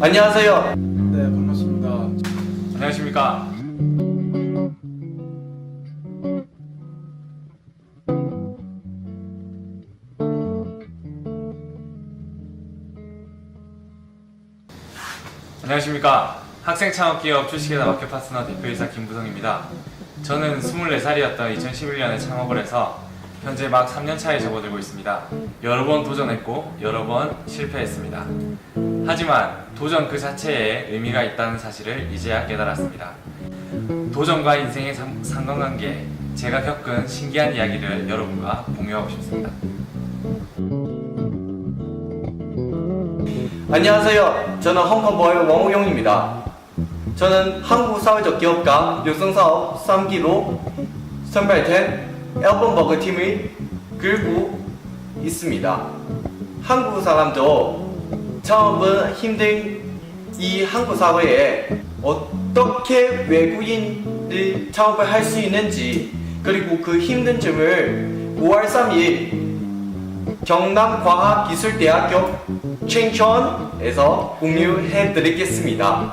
안녕하세요. 네, 반갑습니다. 안녕하십니까. 안녕하십니까. 학생 창업기업 주식회사 마켓파트너 대표이사 김부성입니다. 저는 24살이었던 2011년에 창업을 해서 현재 막 3년 차에 접어들고 있습니다. 여러 번 도전했고 여러 번 실패했습니다. 하지만 도전 그 자체에 의미가 있다는 사실을 이제야 깨달았습니다. 도전과 인생의 상- 상관관계, 제가 겪은 신기한 이야기를 여러분과 공유하고 싶습니다. 안녕하세요. 저는 홍콩보이 왕우용입니다. 저는 한국 사회적 기업가 육성사업 3기로 선발된 앨범 버그 팀을 끌고 있습니다. 한국 사람도 창업은 힘든 이 한국 사회에 어떻게 외국인들 창업을 할 수 있는지 그리고 그 힘든 점을 5월 3일 경남과학기술대학교 칭천에서 공유해 드리겠습니다.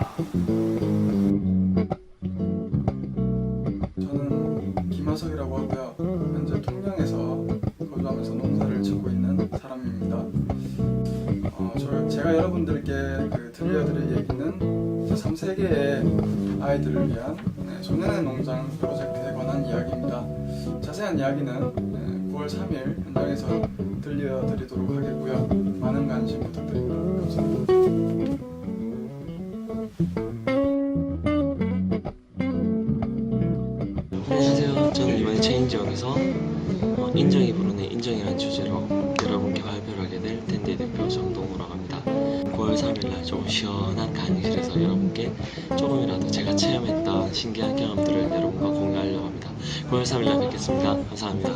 저는 김하석이라고 하고요. 현재 통영에서 그 들려드릴 얘기는 제 3세계의 아이들을 위한 네, 소년의 농장 프로젝트에 관한 이야기입니다. 자세한 이야기는 네, 9월 3일 현장에서 들려드리도록 하겠고요. 많은 관심 부탁드립니다. 감사합니다. 안녕하세요. 저는 이번에 체인지역에서 어, 인정이 부르는 인정이라는 주제로 9월 3일날 조금 시원한 강의실에서 여러분께 조금이라도 제가 체험했던 신기한 경험들을 여러분과 공유하려고 합니다. 9월 3일날 뵙겠습니다. 감사합니다.